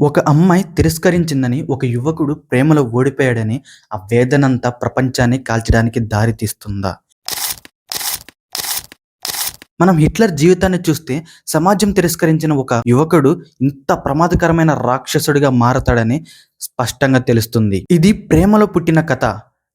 ఒక అమ్మాయి తిరస్కరించిందని ఒక యువకుడు ప్రేమలో ఓడిపోయాడని ఆ వేదనంతా ప్రపంచాన్ని కాల్చడానికి దారితీస్తుందా మనం హిట్లర్ జీవితాన్ని చూస్తే సమాజం తిరస్కరించిన ఒక యువకుడు ఇంత ప్రమాదకరమైన రాక్షసుడిగా మారతాడని స్పష్టంగా తెలుస్తుంది. ఇది ప్రేమలో పుట్టిన కథ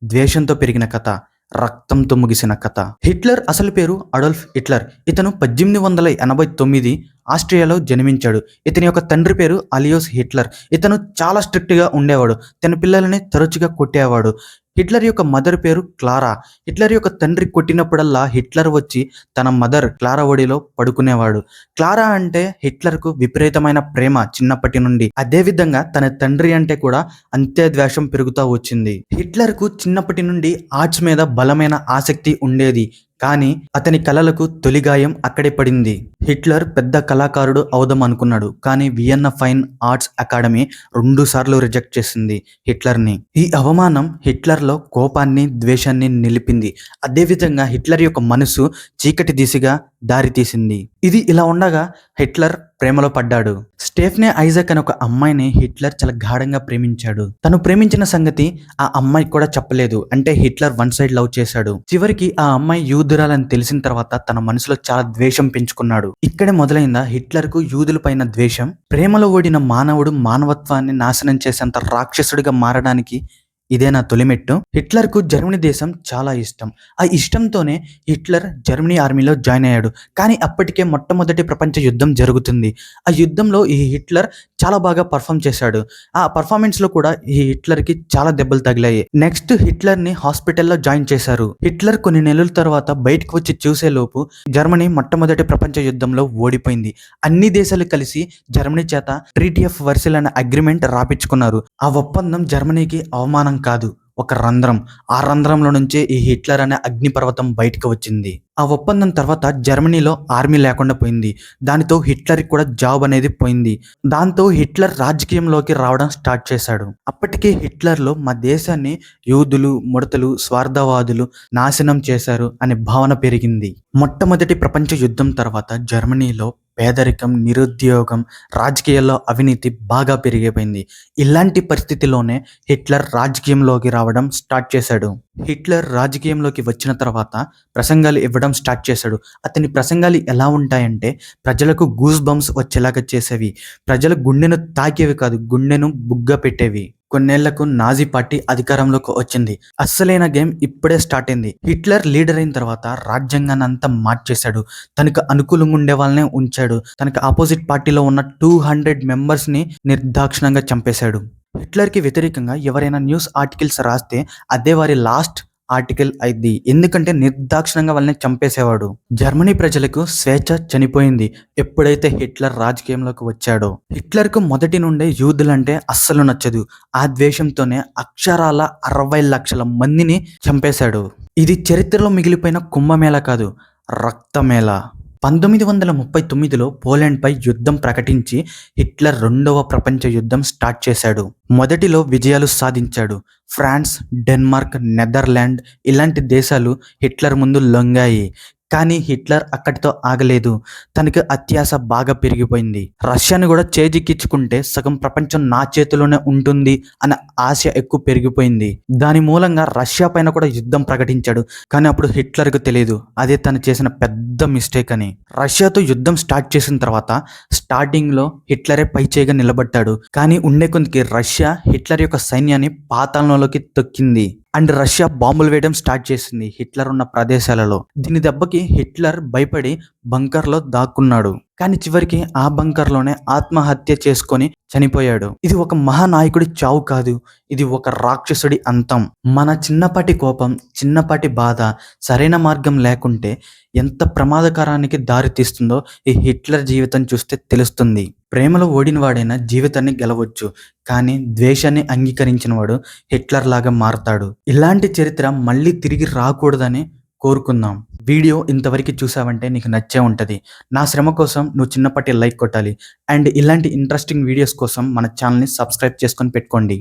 ద్వేషంతో పెరిగిన కథ రక్తంతో ముగిసిన కథ. హిట్లర్ అసలు పేరు అడోల్ఫ్ హిట్లర్. ఇతను పద్దెనిమిది వందల ఎనభై తొమ్మిది ఆస్ట్రియాలో జన్మించాడు. ఇతని యొక్క తండ్రి పేరు అలియోస్ హిట్లర్. ఇతను చాలా స్ట్రిక్ట్గా ఉండేవాడు. తన పిల్లలని తరచుగా కొట్టేవాడు. హిట్లర్ యొక్క మదర్ పేరు క్లారా. హిట్లర్ యొక్క తండ్రి కొట్టినప్పుడల్లా హిట్లర్ వచ్చి తన మదర్ క్లారా ఒడిలో పడుకునేవాడు. క్లారా అంటే హిట్లర్కు విపరీతమైన ప్రేమ చిన్నప్పటి నుండి. అదే విధంగా తన తండ్రి అంటే కూడా అంతే ద్వేషం పెరుగుతూ వచ్చింది. హిట్లర్కు చిన్నప్పటి నుండి ఆర్ట్స్ మీద బలమైన ఆసక్తి ఉండేది. కానీ అతని కలలకు తొలిగాయం అక్కడే పడింది. హిట్లర్ పెద్ద కళాకారుడు అవుదాం అనుకున్నాడు. కానీ వియన్నా ఫైన్ ఆర్ట్స్ అకాడమీ రెండు సార్లు రిజెక్ట్ చేసింది హిట్లర్ని. ఈ అవమానం హిట్లర్లో కోపాన్ని ద్వేషాన్ని నిలిపింది. అదేవిధంగా హిట్లర్ యొక్క మనసు చీకటి దిశగా దారితీసింది. ఇది ఇలా ఉండగా హిట్లర్ ప్రేమలో పడ్డాడు. స్టేఫ్నే ఐజాక్ అనే ఒక అమ్మాయిని హిట్లర్ చాలా గాఢంగా ప్రేమించాడు. తను ప్రేమించిన సంగతి ఆ అమ్మాయికి కూడా చెప్పలేదు. అంటే హిట్లర్ వన్ సైడ్ లవ్ చేశాడు. చివరికి ఆ అమ్మాయి యూదురాలని తెలిసిన తర్వాత తన మనసులో చాలా ద్వేషం పెంచుకున్నాడు. ఇక్కడే మొదలైందా హిట్లర్కు యూదుల పైన ద్వేషం? ప్రేమలో ఓడిన మానవుడు మానవత్వాన్ని నాశనం చేసేంత రాక్షసుడిగా మారడానికి ఇదే నా తొలిమెట్టు హిట్లర్కు జర్మనీ దేశం చాలా ఇష్టం. ఆ ఇష్టంతోనే హిట్లర్ జర్మనీ ఆర్మీలో జాయిన్ అయ్యాడు. కానీ అప్పటికే మొట్టమొదటి ప్రపంచ యుద్ధం జరుగుతుంది. ఆ యుద్ధంలో ఈ హిట్లర్ చాలా బాగా పర్ఫామ్ చేశాడు. ఆ పర్ఫార్మెన్స్లో కూడా ఈ హిట్లర్కి చాలా దెబ్బలు తగిలాయి. నెక్స్ట్ హిట్లర్ని హాస్పిటల్లో జాయిన్ చేశారు. హిట్లర్ కొన్ని నెలల తర్వాత బయటకు వచ్చి చూసేలోపు జర్మనీ మొట్టమొదటి ప్రపంచ యుద్ధంలో ఓడిపోయింది. అన్ని దేశాలు కలిసి జర్మనీ చేత ట్రీటీ ఆఫ్ వర్సిల్ అనే అగ్రిమెంట్ రాపించుకున్నారు. ఆ ఒప్పందం జర్మనీకి అవమానం కాదు ఒక రంధ్రం. ఆ రంధ్రంలో నుంచే ఈ హిట్లర్ అనే అగ్నిపర్వతం బయటకు వచ్చింది. ఆ ఒప్పందం తర్వాత జర్మనీలో ఆర్మీ లేకుండా పోయింది. దానితో హిట్లర్కి కూడా జాబ్ అనేది పోయింది. దాంతో హిట్లర్ రాజకీయంలోకి రావడం స్టార్ట్ చేశాడు. అప్పటికే హిట్లర్లో మా దేశాన్ని యూదులు ముడతలు స్వార్థవాదులు నాశనం చేశారు అనే భావన పెరిగింది. మొట్టమొదటి ప్రపంచ యుద్ధం తర్వాత జర్మనీలో పేదరికం నిరుద్యోగం రాజకీయాల్లో అవినీతి బాగా పెరిగిపోయింది. ఇలాంటి పరిస్థితిలోనే హిట్లర్ రాజకీయంలోకి రావడం స్టార్ట్ చేశాడు. హిట్లర్ రాజకీయంలోకి వచ్చిన తర్వాత ప్రసంగాలు ఇవ్వడం స్టార్ట్ చేశాడు. అతని ప్రసంగాలు ఎలా ఉంటాయంటే ప్రజలకు గూస్ బంప్స్ వచ్చేలాగా చేసేవి. ప్రజల గుండెను తాకేవి కాదు గుండెను బుగ్గ పెట్టేవి. కొన్నేళ్ళకు నాజీ పార్టీ అధికారంలోకి వచ్చింది. అస్సలైన గేమ్ ఇప్పుడే స్టార్ట్ అయింది. హిట్లర్ లీడర్ అయిన తర్వాత రాజ్యాంగాన్ని అంతా మార్చేశాడు. తనకు అనుకూలంగా ఉండే వాళ్ళనే ఉంచాడు. తనకు ఆపోజిట్ పార్టీలో ఉన్న టూ హండ్రెడ్ మెంబర్స్ని నిర్దాక్షిణంగా చంపేశాడు. హిట్లర్కి వ్యతిరేకంగా ఎవరైనా న్యూస్ ఆర్టికల్స్ రాస్తే అదే వారి లాస్ట్ ఆర్టికల్ అయింది ఎందుకంటే నిర్దాక్షిణంగా వాళ్ళని చంపేసేవాడు. జర్మనీ ప్రజలకు స్వేచ్ఛ చనిపోయింది. ఎప్పుడైతే హిట్లర్ రాజకీయంలోకి వచ్చాడో. హిట్లర్కు మొదటి నుండే యూదులంటే అస్సలు నచ్చదు. ఆ ద్వేషంతోనే అక్షరాల అరవై లక్షల మందిని చంపేశాడు. ఇది చరిత్రలో మిగిలిపోయిన కుంభమేళ కాదు రక్తమేళ. పంతొమ్మిది వందల ముప్పై తొమ్మిదిలో పోలాండ్పై యుద్ధం ప్రకటించి హిట్లర్ రెండవ ప్రపంచ యుద్ధం స్టార్ట్ చేశాడు. మొదటిలో విజయాలు సాధించాడు. ఫ్రాన్స్ డెన్మార్క్ నెదర్లాండ్ ఇలాంటి దేశాలు హిట్లర్ ముందు లొంగాయి. కానీ హిట్లర్ అక్కడితో ఆగలేదు. తనకి అత్యాస బాగా పెరిగిపోయింది. రష్యాని కూడా చేజిక్కించుకుంటే సగం ప్రపంచం నా చేతిలోనే ఉంటుంది అనే ఆశ ఎక్కువ పెరిగిపోయింది. దాని మూలంగా రష్యా పైన కూడా యుద్ధం ప్రకటించాడు కానీ అప్పుడు హిట్లర్కు తెలియదు అదే తను చేసిన పెద్ద మిస్టేక్ అని. రష్యాతో యుద్ధం స్టార్ట్ చేసిన తర్వాత స్టార్టింగ్లో హిట్లరే పైచేయగా నిలబడ్డాడు. కానీ ఉండే కొద్దికి రష్యా హిట్లర్ యొక్క సైన్యాన్ని పాతాళంలోకి తొక్కింది. అండ్ రష్యా బాంబులు వేయడం స్టార్ట్ చేసింది హిట్లర్ ఉన్న ప్రదేశాలలో. దీని దెబ్బకి హిట్లర్ భయపడి బంకర్లో దాక్కున్నాడు. కానీ చివరికి ఆ బంకర్లోనే ఆత్మహత్య చేసుకొని చనిపోయాడు. ఇది ఒక మహానాయకుడి చావు కాదు. ఇది ఒక రాక్షసుడి అంతం. మన చిన్నపాటి కోపం చిన్నపాటి బాధ సరైన మార్గం లేకుంటే ఎంత ప్రమాదకరానికి దారి తీస్తుందో ఈ హిట్లర్ జీవితం చూస్తే తెలుస్తుంది. ప్రేమలో ఓడినవాడైనా జీవితాన్ని గెలవచ్చు. కానీ ద్వేషాన్ని అంగీకరించిన వాడు హిట్లర్ లాగా మారతాడు. ఇలాంటి చరిత్ర మళ్ళీ తిరిగి రాకూడదని కోరుకుందాం. వీడియో ఇంతవరకు చూసావంటే నీకు నచ్చే ఉంటుంది. నా శ్రమ కోసం నువ్వు చిన్నప్పటి లైక్ కొట్టాలి. అండ్ ఇలాంటి ఇంట్రెస్టింగ్ వీడియోస్ కోసం మన ఛానల్ని సబ్స్క్రైబ్ చేసుకొని పెట్టుకోండి.